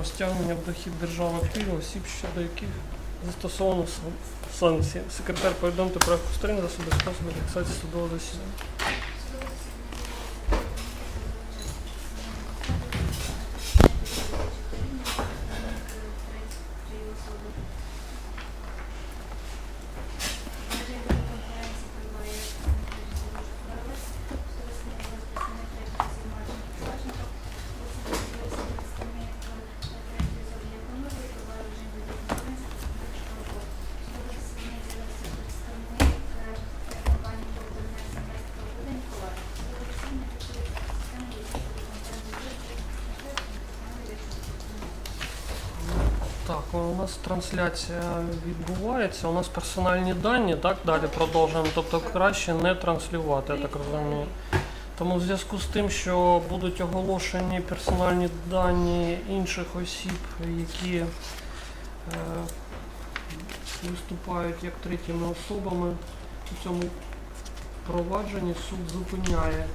про стягнення в дохід держави активів осіб, щодо яких застосовано санкції. Секретар повідомте про сторін засоби способи фіксації судового засідання. Так, у нас трансляція відбувається. У нас персональні дані, так далі продовжуємо. Тобто краще не транслювати, я так розумію. Тому в зв'язку з тим, що будуть оголошені персональні дані інших осіб, які е, виступають як третіми особами у цьому провадженні, суд зупиняє